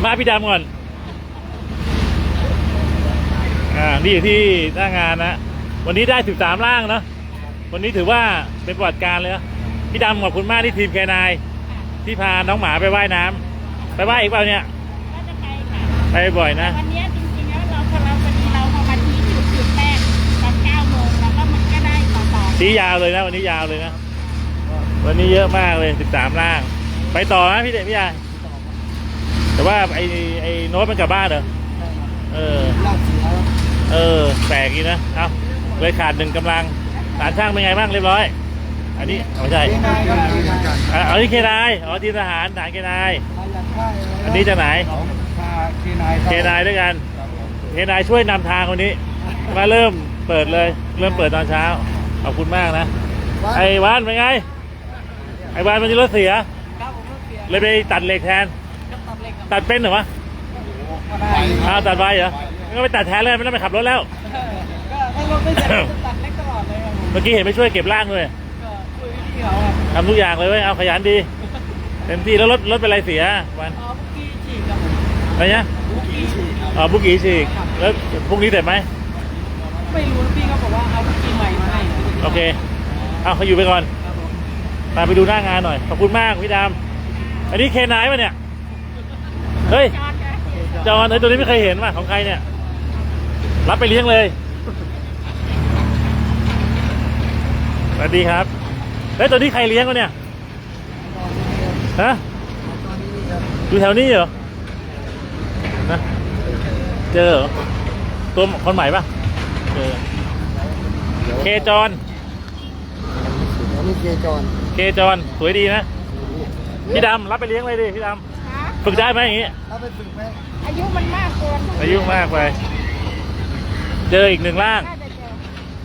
สัมภาษณ์พี่ดำก่อน อ่า นี่อยู่ที่หน้างานนะ วันนี้ได้สิบสามร่างเนอะวันนี้ถือว่าเป็นประวัติการเลยนะพี่ดำขอบคุณมากที่ทีมแคนายที่พาน้องหมาไปว่ายน้ำไปว่ายอีกเปล่าเนี่ยก็จะไปค่ะไปบ่อยนะ วันเนี้ยจริงๆแล้วเราพอเราพอดีเราพอมาที่จุดจุดแรกตอนเก้าโมงแล้วก็มันก็ได้ต่อต่อชี้ยาวเลยนะวันนี้ยาวเลยนะ วันนี้เยอะมากเลยสิบสามร่าง ไปต่อนะพี่เด็กพี่ยาย แต่ว่าไอ้ไอ้โน้ตมันกลับบ้านเหรอเออ ลากเสียเออแปลกดีนะ เอาเลยขาดหนึ่งกำลังฐานช่างเป็นไงบ้างเรียบร้อย อันนี้เอาไม่ใช่เคนายก็มีเหมือนกันอะเอาที่เคนายอ๋อทีมทหารฐานเคนาย มาจากค่ายอันนี้จากไหน ของพาเคนายเคนายด้วยกันเคนายช่วยนำทางคนนี้ มาเริ่มเปิดเลย เริ่มเปิดตอนเช้า ขอบคุณมากนะ ไอ้วานเป็นไง ไอ้วานมันจะรถเสีย ครับผมเสียเลยไปตัดเหล็กแทนก็ ตัดเหล็กกับตัดเป็นเหรอวะก็ได้อ้าวตัดไวเหรองั้นก็ไปตัดแทนเลยไม่ต้องไปขับรถแล้ว ก็ถ้ารถไม่เสร็จก็ตัดเล็กตลอดเลยครับผมเมื่อกี้เห็นไปช่วยเก็บร่างด้วยก็คุยพี่เขาครับทำทุกอย่างเลยเว้ยเอาขยันดี เต็มที่แล้วรถรถเป็นไรเสียวันอ๋อเมื่อกี้ฉีกครับผมอะไรเนี้ยเมื่อกี้ฉีกครับอ๋อบุกี้ฉีกแล้วพรุ่งนี้เสร็จไหมไม่รู้พี่เขาบอกว่าเอาเมื่อกี้ใหม่มาให้โอเคเอาเขาอยู่ไปก่อนครับผม ตามไปดูหน้างานหน่อยขอบคุณมากพี่ดามอันนี้เคนายปะเนี่ย เฮ้ย จอดนะจอนไอ้ตัวนี้ไม่เคยเห็นว่ะของใครเนี่ย รับไปเลี้ยงเลย สวัสดีครับแล้วตัวนี้ใครเลี้ยงวะเนี่ย ฮะอยู่แถวนี้เหรอนะเจอเหรอ ตัวคนใหม่ปะเจอ เคจอนอันนี้เกจอนเคจอนสวยดีนะ พี่ดำรับไปเลี้ยงเลยดิพี่ดฮะำ ฝึกได้ไหมอย่างงี้ ถ้าไปฝึกไหมอายุมันมากเกินอายุมากไป เจออีกหนึ่งร่างน่าจะเจอ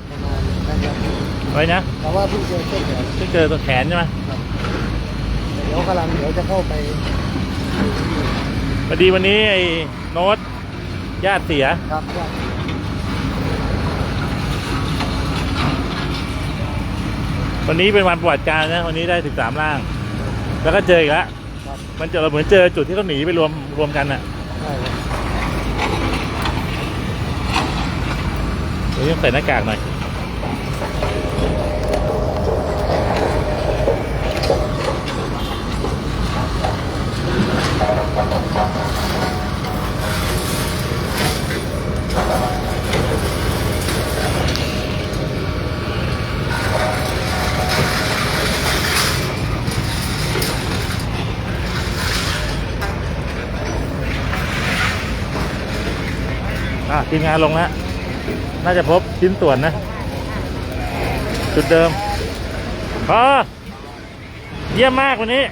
ประมาณนั้นครับอะไรนะแต่ว่าเพิ่งเจอเส้นเดียวเพิ่งเจอตัวแขนใช่ไหมเดี๋ยวกำลังเดี๋ยวจะเข้าไปพอดีวันนี้ไอ้โน้ตญาติเสีย ครับวันนี้เป็นวันประวัติการนะ วันนี้ได้สิบสามร่าง แล้วก็เจออีกแล้ว ครับมันเจอเหมือนเจอจุดที่เขาหนีไปรวมรวมกันน่ะใช่ครับเดี๋ยวต้องใส่หน้ากากหน่อย ทีมงานลงแล้ว น่าจะพบชิ้นส่วนนะ จุดเดิมพอเยี่ยมมากวันนี้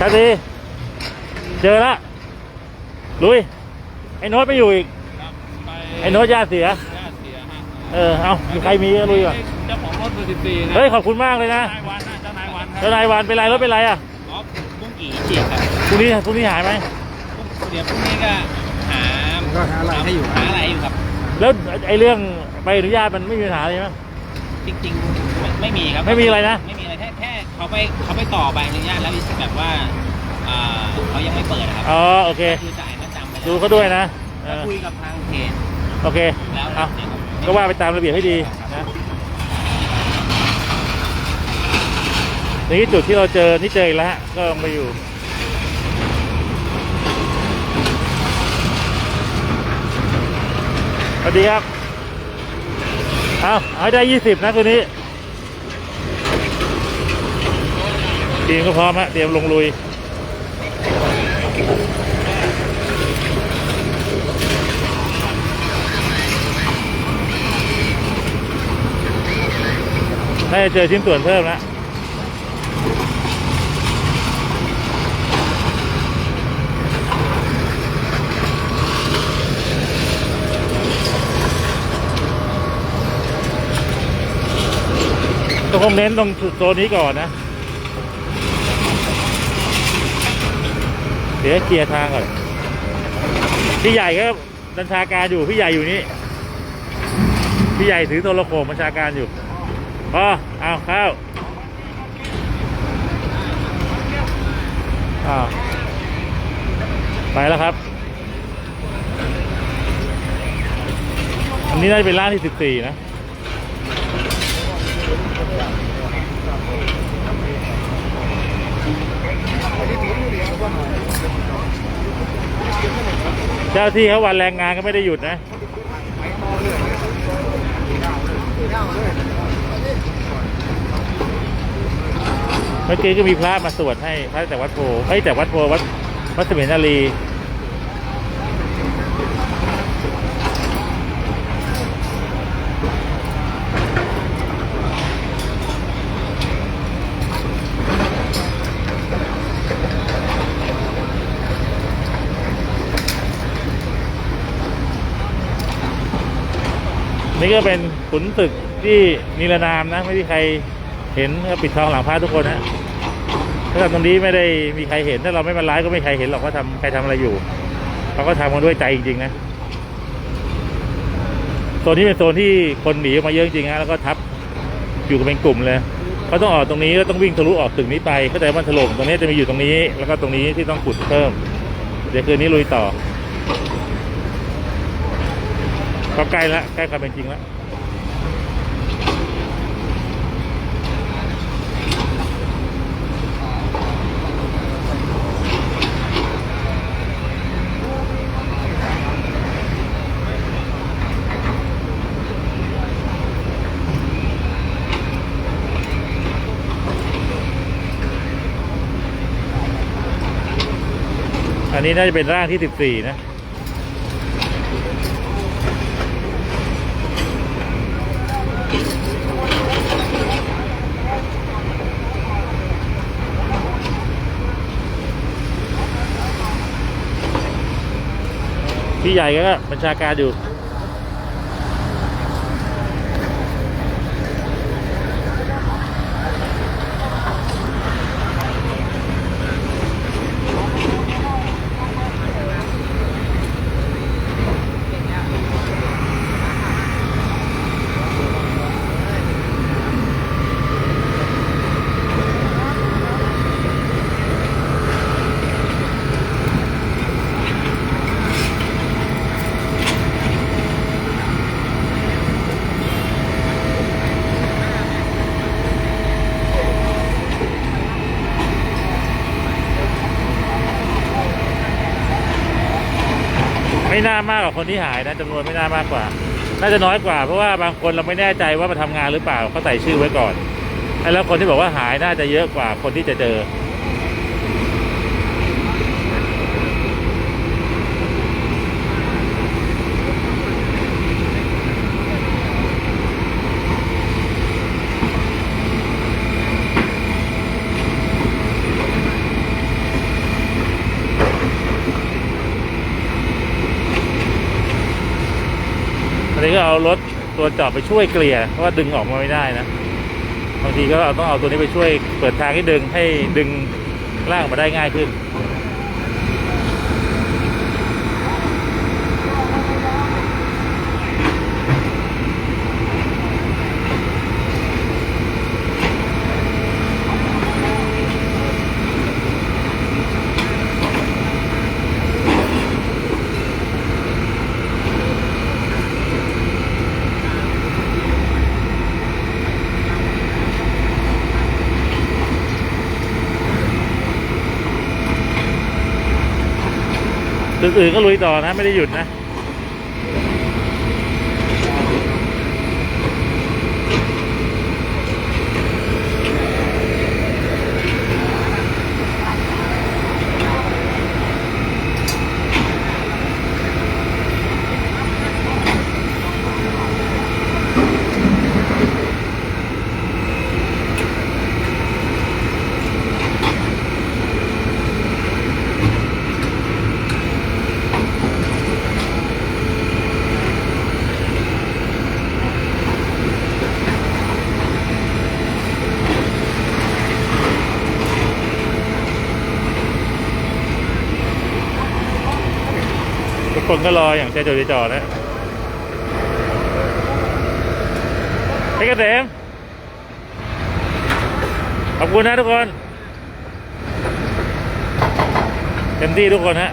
ครับดี เจอละลุย ไอ้โน้ตไม่อยู่อีก ไอ้โน้ตญาติเสีย เออ เอามีใครมีก็ลุยก่อนเจ้าของรถเบอร์สิบสี่นะเฮ้ย ขอบคุณมากเลยนะนายวันนะเจ้านายวันครัเจ้านายวันเป็นไรรถเป็นไรอะอ๋อบุ้งกี่จีบครับพรุ่งนี้พรุ่งนี้หายไหมเดี๋ยวพรุ่งนี้ก็หา ก็หาอะไรให้อยู่หาอะไรอยู่ครับ แล้วไอ้เรื่องใบอนุญาตมันไม่มีปัญหาอะไรไหมจริงๆไม่ไม่มีครับไม่มีอะไรนะ ไม่มีอะไรแค่แค่เขาไปเขาไปต่อใบอนุญาตแล้วแบบว่าอ่าเขายังไม่เปิดนะครับอ๋อโอเคคือจ่ายมาจำไปแล้วดูเขาด้วยนะเอแล้วอคุยกับทางเขตโอเคแล้วเอาเดี๋ยวก็ว่าไปตามระเบียบให้ดีนะนี่จุดที่เราเจอที่เจออีกแล้วฮะก็ลงไปอยู่ สวัส ดีครับ เอาเอาได้ยี่สิบนะตัวนี้ ทีมก็พร้อมฮะเตรียมลงลุยน่าจะเจอชิ้นส่วนเพิ่มแล้ว ก็คงเน้นตรงโซนนี้ก่อนนะเดี๋ยวเคลียร์ทางก่อนพี่ใหญ่ก็บัญชาการอยู่พี่ใหญ่อยู่นี่พี่ใหญ่ถือโทรโขงบัญชาการอยู่พอเอาเข้าอ้าไปแล้วครับ อันนี้น่าจะเป็นร่างที่สิบสี่นะ เจ้าที่เขาวันแรงงานก็ไม่ได้หยุดนะเมื่อกี้ก็มีพระมาสวดให้พระแต่วัดโพไอ้แต่วัดโพวัดวัดเสมียนนารี นี่ก็เป็นขุนศึกที่นิรนามนะ ไม่มีใครเห็นก็ปิดทองหลังพระทุกคนนะถ้าทำตรงนี้ไม่ได้มีใครเห็น ถ้าเราไม่มาไลฟ์ก็ไม่มีใครเห็นหรอกว่าทำใครทำอะไรอยู่เขาก็ทำกันด้วยใจจริงๆนะโซนนี้เป็นโซนที่คนหนีออกมาเยอะจริงๆนะแล้วก็ทับอยู่กันเป็นกลุ่มเลยเขาต้องออกตรงนี้ก็ต้องวิ่งทะลุออกตึกนี้ไปเข้าใจว่าถล่มตรงนี้จะมีอยู่ตรงนี้ แล้วก็ตรงนี้ที่ต้องขุดเพิ่ม เดี๋ยวคืนนี้ลุยต่อ ก็ใกล้ละใกล้ความเป็นจริงแล้วอันนี้น่าจะเป็นร่างที่สิบสี่นะ พี่ใหญ่ก็บัญชาการอยู่ ไม่น่ามากกว่าคนที่หายนะจำนวนไม่น่ามากกว่า น่าจะน้อยกว่าเพราะว่าบางคนเราไม่แน่ใจว่ามาทำงานหรือเปล่าเขาใส่ชื่อไว้ก่อน แล้วคนที่บอกว่าหายน่าจะเยอะกว่าคนที่จะเจอ เอารถตัวจอบไปช่วยเกลี่ยเพราะว่าดึงออกมาไม่ได้นะบางทีก็เอาต้องเอาตัวนี้ไปช่วยเปิดทางให้ดึงให้ดึงล่างมาได้ง่ายขึ้น อื่นก็ลุยต่อนะ ไม่ได้หยุดนะ ทุ ก็รออย่างใจจดใจจ่อนะให้กระเสมขอบคุณนะทุกคน เต็มที่ทุกคนฮะ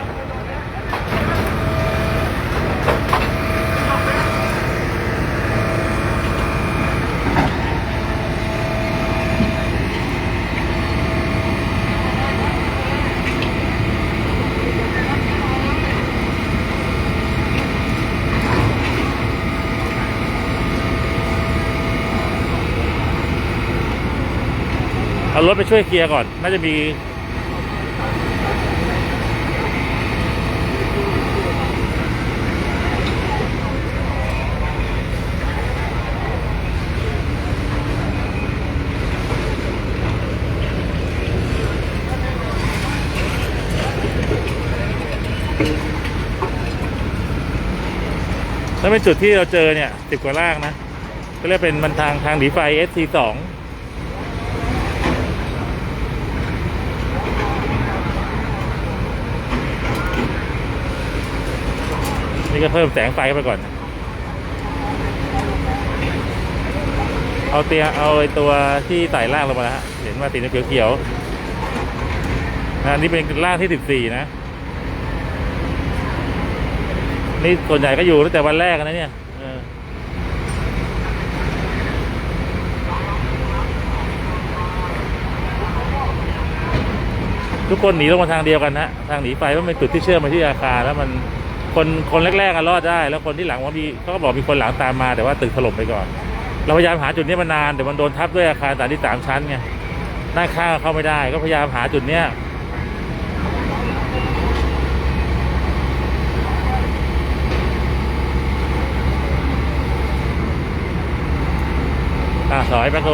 เอารถไปช่วยเคลียร์ก่อน น่าจะมี แล้วเป็นจุดที่เราเจอเนี่ยสิบกว่าล่างนะ ก็เรียกเป็นมันทางทางหนีไฟ SC2 นี่ก็เพิ่มแสงไฟเข้าไปก่อน เอาเตียเอาไอ้ตัวที่ใส่ล่างลงมาแล้วฮะ เห็นว่าสีเขียวๆนะอันนี่เป็นล่างที่สิบสี่นะ นี่ส่วนใหญ่ก็อยู่ตั้งแต่วันแรกนะเนี่ยทุกคนหนีลงมาทางเดียวกันนะทางหนีไฟมันเป็นจุดที่เชื่อมมาที่อาคารแล้วมัน คนคนแรกๆกันรอดได้ แล้วคนที่หลังว่ามีเขาก็บอกมีคนหลังตามมาแต่ว่าตึกถล่มไปก่อน เราพยายามหาจุดนี้มานานแต่มันโดนทับด้วยอาคารสามที่สามชั้นไงด้าข้างเข้าไม่ได้ ก็พยายามหาจุดเนี้ยอะถอยแบ็คโฮ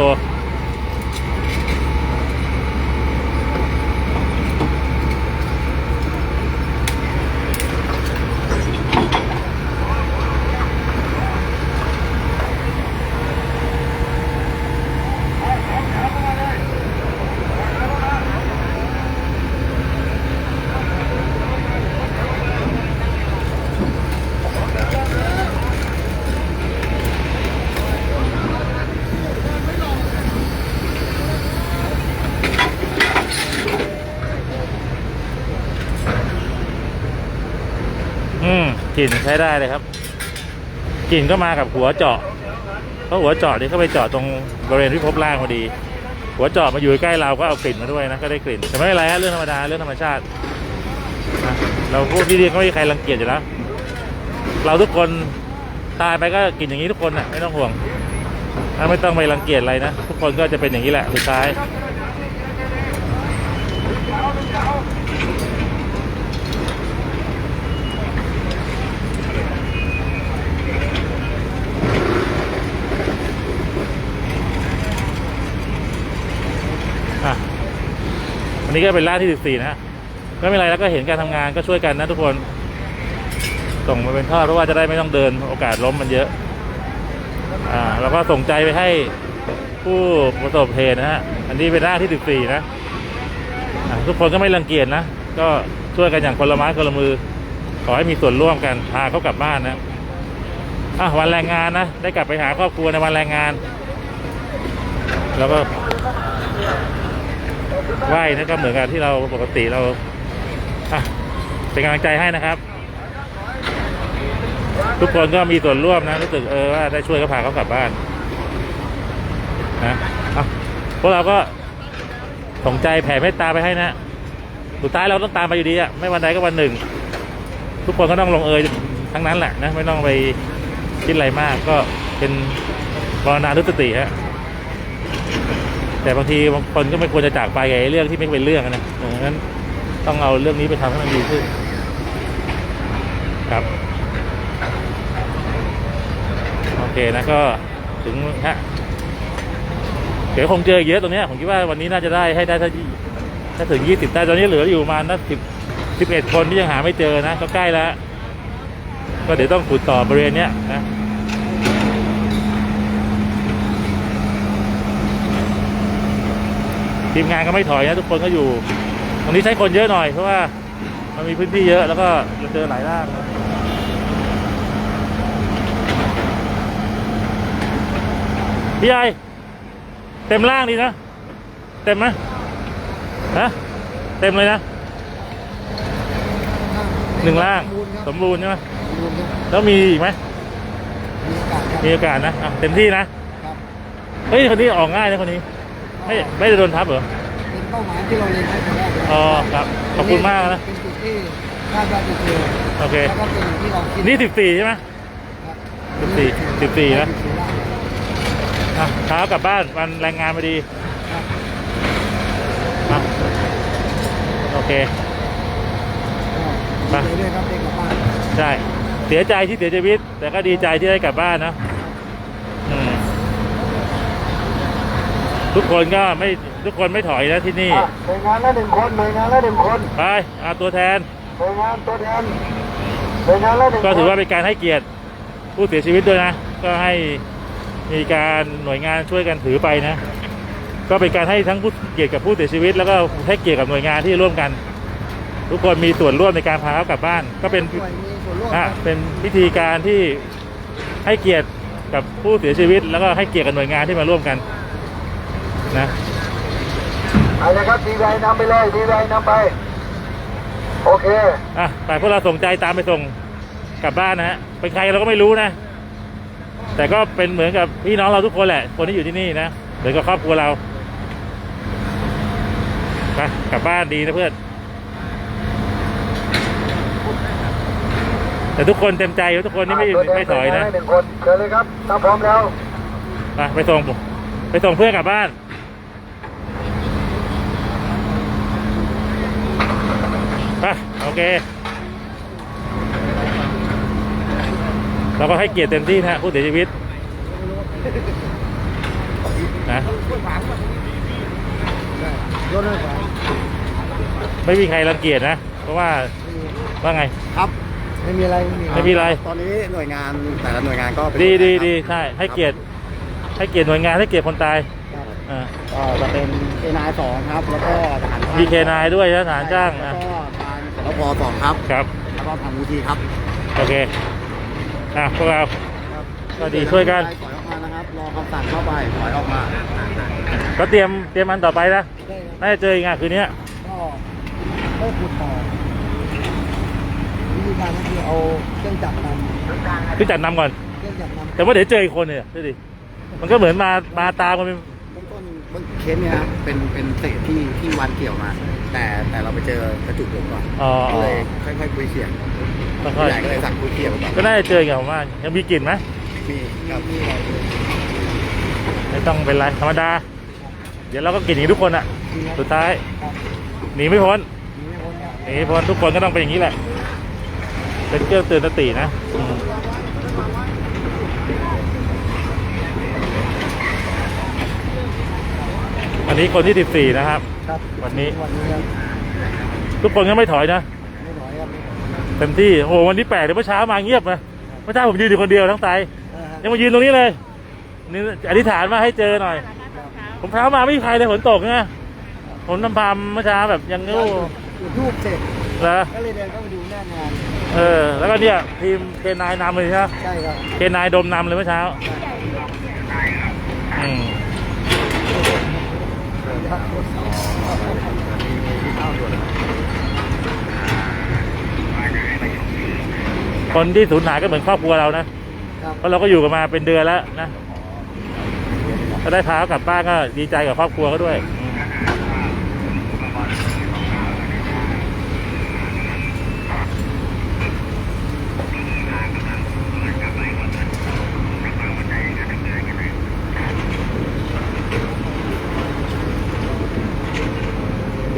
อืม กลิ่นใช้ได้เลยครับกลิ่นก็มากับหัวเจาะเพราะหัวเจาะนี่เข้าไปเจาะตรงบริเวณที่พบร่างพอดี หัวเจาะมาอยู่ใกล้เราก็เอากลิ่นมาด้วยนะก็ได้กลิ่นแต่ไม่เป็นไรฮะเรื่องธรรมดาเรื่องธรรมชาติเราพวกที่เรียนก็ไม่มีใครรังเกียจอยู่แล้วเราทุกคนตายไปก็กินอย่างนี้ทุกคนนะไม่ต้องห่วงไม่ต้องไปรังเกียจอะไรนะทุกคนก็จะเป็นอย่างนี้แหละสุดท้าย อะอันนี้ก็เป็นล่าที่ 14นะฮะก็ไม่เป็นไรแล้วก็เห็นการทำงานก็ช่วยกันนะทุกคน ส่งมาเป็นทอดเพราะว่าจะได้ไม่ต้องเดินโอกาสล้มมันเยอะ อ่า แล้วก็ส่งใจไปให้ผู้ประสบเหตุนะฮะ อันนี้เป็นล่าที่ 14 นะะทุกคนก็ไม่รังเกียจนะ ก็ช่วยกันอย่างคนละไม้คนละมือ ขอให้มีส่วนร่วมกันพาเขากลับบ้านนะอะวันแรงงานนะ ได้กลับไปหาครอบครัวในวันแรงงาน แล้วก็ ไหว้นะก็เหมือนกับที่เราปกติเราอะเป็นกำลังใจให้นะครับ ทุกคนก็มีส่วนร่วมนะรู้สึกเออว่าได้ช่วยก็พาเขากลับบ้านนะเอาพวกเราก็สงใจแผ่เมตตาไปให้นะสุดท้ายเราต้องตามไปอยู่ดีอะไม่วันใดก็วันหนึ่ง ทุกคนก็ต้องลงเอยทั้งนั้นแหละนะไม่ต้องไปคิดอะไรมากก็เป็นบรณานุสติฮะ แต่บางทีบางคนก็ไม่ควรจะจากไปกับไอ้เรื่องที่ไม่เป็นเรื่องอะนะดังนั้นต้องเอาเรื่องนี้ไปทำให้มันดีขึ้น ครับ โอเคนะก็ถึงฮะเดี๋ยวคงเจอเยอะตรงเนี้ยผมคิดว่าวันนี้น่าจะได้ให้ได้ถ้าถ้าถึงยี่สิบได้ตอนนี้เหลืออยู่ประมาณนักสิบสิบเอ็ดคนที่ยังหาไม่เจอนะก็ใกล้แล้ว ก็เดี๋ยวต้องขุดต่อบริเวณเนี้ยนะ ทีมงานก็ไม่ถอยนะทุกคนก็อยู่ ตรงนี้ใช้คนเยอะหน่อยเพราะว่ามันมีพื้นที่เยอะแล้วก็เราเจอหลายร่างนะพี่ใหญ่เต็มร่างดีนะ เต็มไหมฮะเต็มเลยนะหนึ่งร่างสมบูรณ์ใช่ไหมแล้วมีอีกไหมมีโอกาสนะอะเต็มที่นะเฮ้ยคนนี้ออกง่ายนะคนนี้ ไม่ไม่ได้โดนทับเหรอเป็นเป้าหมายที่เราเล็งไว้แต่แรกเลยอ๋อครับขอบคุณมากนะเป็นจุดที่คาดว่าจะเจอโอเคแล้วก็เป็นอย่างที่เราคิดนี่สิบสี่ใช่ไหมครับสิบสี่สิบสี่นะ14ไร่อะเช้ากลับบ้านวันแรงงานพอดีครับเคไปดีใจด้วยครับได้กลับบ้านใช่เสียใจที่เสียชีวิต แต่ก็ดีใจที่ได้กลับบ้านนะอืม ทุกคนก็ไม่ทุกคนไม่ถอยนะที่นี่อะหน่วยงานละหนึ่งคนหน่วยงานละหนึ่งคนไปเอาตัวแทนหน่วยงานตัวแทนหน่วยงานละหนึ่งคนก็ถือว่าเป็นการให้เกียรติผู้เสียชีวิตด้วยนะ ก็ให้มีการหน่วยงานช่วยกันถือไปนะ ก็เป็นการให้ทั้งผู้เกียรติกับผู้เสียชีวิต แล้วก็ให้เกียรติกับหน่วยงานที่ร่วมกัน ทุกคนมีส่วนร่วมในการพาเขากลับบ้าน ก็เป็นหน่วยมีส่วนร่วมอะเป็นวิธีการที่ให้เกียรติกับผู้เสียชีวิต แล้วก็ให้เกียรติกับหน่วยงานที่มาร่วมกัน นะเอาเลยครับดีไวนำไปเลยดีไวนำไป โอเคอะแต่พวกเราส่งใจตามไปส่งกลับบ้านนะฮะเป็นใครเราก็ไม่รู้นะ แต่ก็เป็นเหมือนกับพี่น้องเราทุกคนแหละ คนที่อยู่ที่นี่นะเหมือนกับครอบครัวเราไปกลับบ้านดีนะเพื่อนแต่ทุกคนเต็มใจทุกคนนี่ไม่ตัวแทไม่ถอยนะหน่วงาลหนึ่งคนเชิญเลยครับถ้าพร้อมแล้วไปไปส่งไปส่งเพื่อนกลับบ้าน ไปโอเค เราก็ให้เกียรติเต็มที่นะฮะผู้เสียชีวิตนะรถด้วยกันไม่มีใครรังเกียจนะ เพราะว่าว่าไง ครับไม่มีอะไรไม่มีอะไร ตอนนี้หน่วยงานแต่ละหน่วยงานก็เป็นดีดีครับดีใช่ให้เกียรติให้เกียรติหน่วยงานให้เกียรติคนตายครับอ่าก็จะเป็นเอนายสองครับ แล้วก็ทหารช่างมีเคนายด้วยนะทหารจ้างแล้วนะก็ ทางสพสองครับครับแล้วก็ทางมูลทีครับโอเคอะพวกเราก็ดีช่วยกันถอยออกมานะครับรอคำสั่งเข้าไปถอยออกมาก็เตรียมเตรียมอันต่อไปนะได้ครับน่าจะเจออีกงานคืนนี้ก็ได้ขุดต่อวิธีการก็คือเอาเครื่องจักรนำพี่จัดนำก่อนเครื่องจักรนำแต่ว่าเดี๋ยวเจออีกคนเนี่ยดูดิมันก็เหมือนมามาตามกันเป็น เบื้องต้นเบื้องเคสเนี่ยนะเป็นเป็นเศษที่ที่วันเกี่ยวมา แต่แต่เราไปเจอกระจุกหลุมก่อนอ๋อก็เลยค่อยๆคุยเสียงค่ผู้อยใหญ่ก็เลยสั่งคุยเสียงก่อนๆก็น่าจะเจออีกผมว่ายังมีกลิ่นไหมมีครับมีไม่ต้องเป็นไรธรรมดา เดี๋ยวเราก็กลิ่นอย่างนี้ทุกคนอะสุดท้ายหนีไม่พ้นหนีไม่พ้นทุกคนก็ต้องเป็นอย่างนี้แหละ เป็นเครื่องเตือนสตินะ อืมวันนี้คนที่14นะครับ ครับวันนี้ วันนี้ครับทุกคนก็ไม่ถอยนะไม่น้อยครับเต็มที่โอ้โหวันที่แปดเดี๋ยวเมื่อเช้ามาเงียบนะเมื่อเช้าผมยืนอยู่คนเดียวทั้งไตเออฮะยังมายืนตรงนี้เลยนี่อธิษฐานมาให้เจอหน่อย ผมเช้ามาไม่มีใครเลยฝนตกนะผมนำพามเมื่อเช้าแบบยังงูจุดทูบเสร็จแล้ว ก็เลยเดินเข้าไปดูหน้างาน เออ แล้วก็เนี่ยทีมเคนายนำเลยใช่ไหมใช่ครับเคนายดมนำเลยเมื่อเช้าอืม คนที่สูญหายก็เหมือนครอบครัวเรานะครับเพราะเราก็อยู่กันมาเป็นเดือนแล้วนะ ก็ได้พาเขากลับบ้านก็ดีใจกับครอบครัวเขาด้วย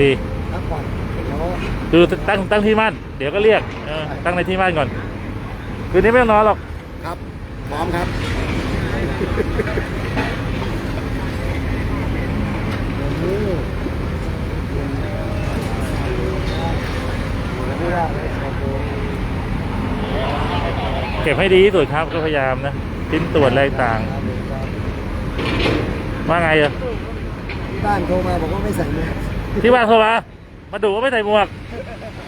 ดีพักผ่อนเดี๋ยวดูตั้งตั้งที่มั่นเดี๋ยวก็เรียกเออตั้งในที่มั่นก่อน คืนนี้ไม่ต้องนอนหรอก ครับ พร้อมครับโอ้โหเก็บให้ดีที่สุดครับก็พยายามนะชิ้นตรวจอะไรต่างว่าไงอะที่บ้านโทรมาบอกว่าไม่ใส่แมส ที่บ้านโทรมามาดูว่าไม่ใส่หมวก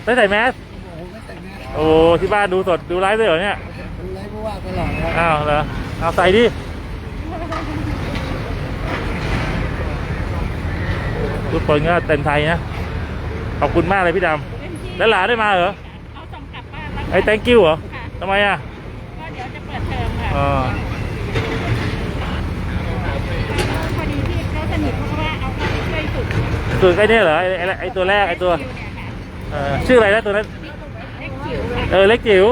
ไม่ใส่แมสโอ้โหไม่ใส่แมสโอ้ที่บ้านดูสดดูไลฟ์ด้วยเหรอเนี่ย ดูไลฟ์ผู้ว่าตลอดครับอ้าวเหรอเอาใส่ดิทุกคนก็เต็มไทยนะ ขอบคุณมากเลยพี่ดำแล้วหลานได้มาเหรอเอาส่งกลับบ้านแล้วไอ้ thank you เหรอค่ะทำไมอะก็เดี๋ยวจะเปิดเทอมค่ะ อ๋อ พอดีที่เขาสนิทเพราะว่าเอาเข้าไปช่วยฝึ กตัวไอ้นี่เหรอไอ้ไอ้ไอ้ตัวแรกไอ้ตัวเนี่อชื่ออะไรนะตัวนั้นเออเล็กจิ๋ว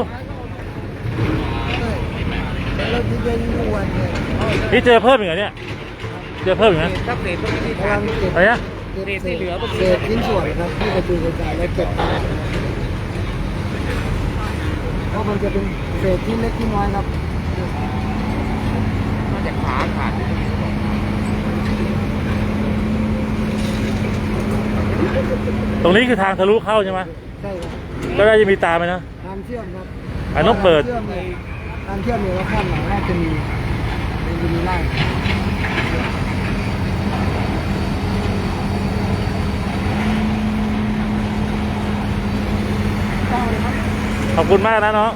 แล้วที่เย็นทุกวันเนี่ยนี่เจอเพิ่มอีกเหรอเนี่ยเจอเพิ่มอีกไหมถ้าเปลี่ยนพวกนี้กำลังเก็บอะไรนะกเศษที่เหลือเศษชิ้นส่วนครับที่กระจุยกระจายแล้วเก็บมาเพราะมันจะเป็นเศษชิ้นเล็กชิ้นน้อยครับนอกจากขาขาด ตรงนี้คือทางทะลุเข้าใช่ไหมใช่ครับก็ได้จะมีตามไหมนะ ทางเชื่อมครับอะต้องเปิด ทางเชื่อมเนี่ยทางเชื่อมเนี่ยว่าข้างหลังน่าจะมีมันจะมีไล่ขอบคุณมากนะน้อง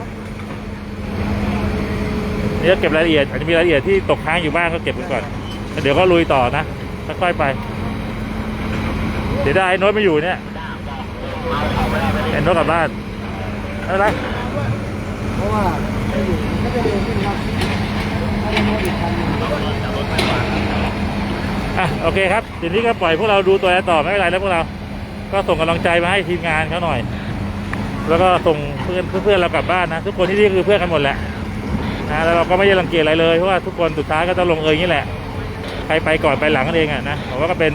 นี่ก็เก็บรายละเอียดอาจจะมีรายละเอียดที่ตกค้างอยู่บ้างก็เก็บไว้ก่อนแล้วเดี๋ยวก็ลุยต่อนะค่อยๆไป เดี๋ยวได้ไอ้โน้ตไม่อยู่เนี่ยไอ้โน้ตกลับบ้านอะไรเพราะว่าไม่อยู่มันก็จะเดินขึ้นครับถ้าเป็นรถอีกคันหนึ่งอะโอเคครับทีนี้ก็ปล่อยพวกเราดูตัวแอร์ต่อไม่เป็นไรแล้วพวกเรา ก็ส่งกำลังใจมาให้ทีมงานเขาหน่อย แล้วก็ส่งเพื่อนเพื่อนๆเรากลับบ้านนะ ทุกคนที่นี่คือเพื่อนกันหมดแหละนะแล้วเราก็ไม่ได้รังเกียจอะไรเลยเพราะว่าทุกคนสุดท้ายก็ต้องลงเอยนี่แหละใครไปก่อนไปหลังกันเองอะนะผมว่าก็เป็น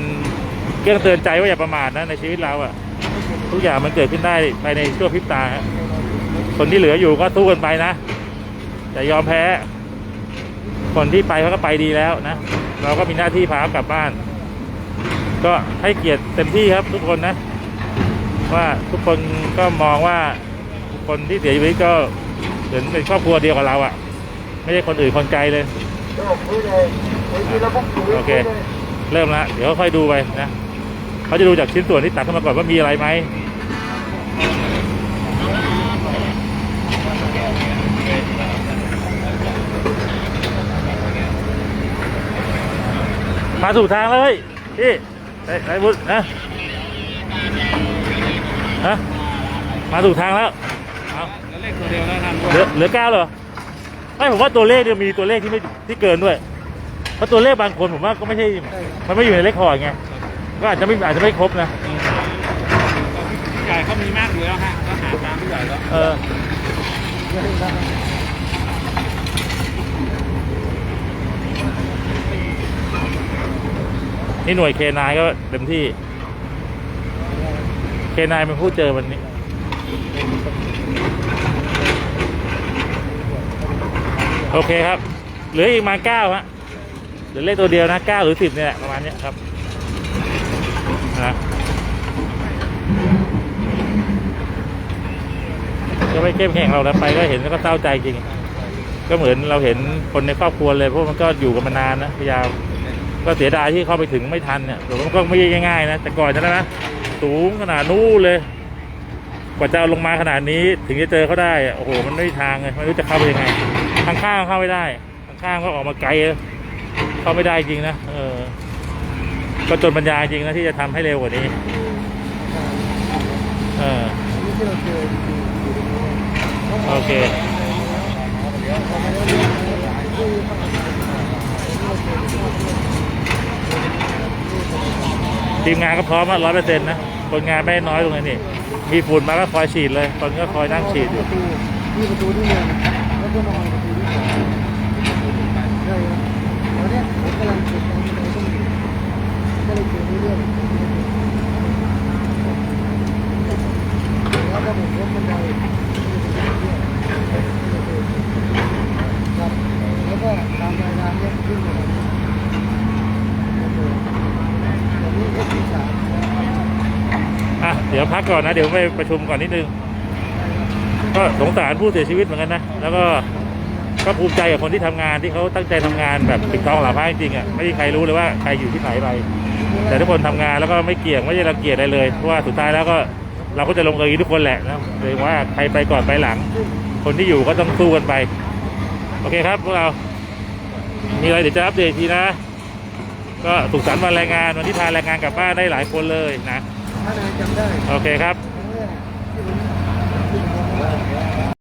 เครื่องเตือนใจว่าอย่าประมาทนะในชีวิตเราอะ ทุกอย่างมันเกิดขึ้นได้ภายในชั่วพริบตาฮะคนที่เหลืออยู่ก็สู้กันไปนะอย่ายอมแพ้ คนที่ไปเขาก็ไปดีแล้วนะเราก็มีหน้าที่พาเขากลับบ้าน ก็ให้เกียรติเต็มที่ครับทุกคนนะ ว่าทุกคนก็มองว่าคนที่เสียชีวิตก็เหมือนเป็นครอบครัวเดียวกับเราอะ่ะ ไม่ใช่คนอื่นคนไกลเลยโอเค เริ่มละเดี๋ยวค่อยดูไปนะ เขาจะดูจากชิ้นส่วนที่ตัดขึ้นมาก่อนว่ามีอะไรไหมมาถูกทางแล้วเฮ้ยพี่ไอ้ไอ้บุญนะฮะมาถูกทางแล้วเอาเลขตัวเดียวแล้วท่นเหลือเหลือเก้าเหรอไม่ผมว่าตัวเลขเนี่ยมีตัวเลขที่ไม่ที่เกินด้วย เพราะตัวเลขบางคนผมว่าก็ไม่ใช่ มันไม่อยู่ในเลขคอร์ดไง ก็อาจจะไม่อาจจะไม่ครบนะใหญ่เขามีมากอยู่แล้วฮะก็หาตามผู้ใหญ่แล้วเออนี่หน่วยเคนายก็เต็มที่ เคนายเป็นผู้เจอวันนี้โอเคครับ เหลืออีกมาเก้าฮะเหลือเลขตัวเดียวนะเก้าหรือสิบเนี่ยแหละประมาณเนี้ยครับ นะก็ไม่เข้มแข็งเราแล้วไปก็เห็นแล้วก็เศร้าใจจริง ก็เหมือนเราเห็นคนในครอบครัวเลยเพราะมันก็อยู่กันมานานนะพยายามก็เสียดายที่เข้าไปถึงไม่ทันเนี่ยแต่มันก็ไม่ใช่ง่ายๆนะแต่ก่อนนะนะสูงขนาดนู้นเลย กว่าจะลงมาขนาดนี้ถึงจะเจอเขาได้โอ้โหมันไม่มีทางเลยไม่รู้จะเข้าไปยังไงข้างข้างๆเข้าไม่ได้ ข้างข้างๆก็ออกมาไกลเข้าไม่ได้จริงนะเออ ก็จนปัญญาจริงนะที่จะทำให้เร็วกว่านี้ เออนี่ที่เราโอเคทีมงานก็พร้อมร้อยเปอร์เซ็นต์นะคนงานไม่น้อยตรงนี้นี่ มีฝุ่นมาก็คอยฉีดเลยคนก็คอยนั่งฉีดอยู่ประตูนี่ประตูที่หนึ่งแล้วก็มองประตูที่สองใช่ครับตอนเนี้ยผมกำลังเก็บของในตู้ก็เลยเก็บเรื่อยๆ แล้วก็ผมลดบันไดครับแล้วก็ตามรายงานเนี่ยขึ้นมาแบบนี้ก็ที่สามอะเดี๋ยวพักก่อนนะ เดี๋ยวไปประชุมก่อนนิดนึง ก็สงสารผู้เสียชีวิตเหมือนกันนะ แล้วก็ก็ภูมิใจกับคนที่ทำงานที่เขาตั้งใจทำงานแบบปิดทองหลังพระจริงๆอะไม่มีใครรู้เลยว่าใครอยู่ที่ไหนไปแต่ทุกคนทำงานแล้วก็ไม่เกี่ยงไม่ได้รังเกียจอะไรเลยเพราะว่าสุดท้ายแล้วก็ เราก็จะลงเอยทุกคนแหละนะเลยว่าใครไปก่อนไปหลัง คนที่อยู่ก็ต้องสู้กันไป โอเคครับพวกเรา มีอะไรเดี๋ยวจะอัปเดตอีกทีนะ ก็สุขสันต์วันแรงงานวันที่พาแรงงานกลับบ้านได้หลายคนเลยนะ ถ้านายจำได้ โอเคครับ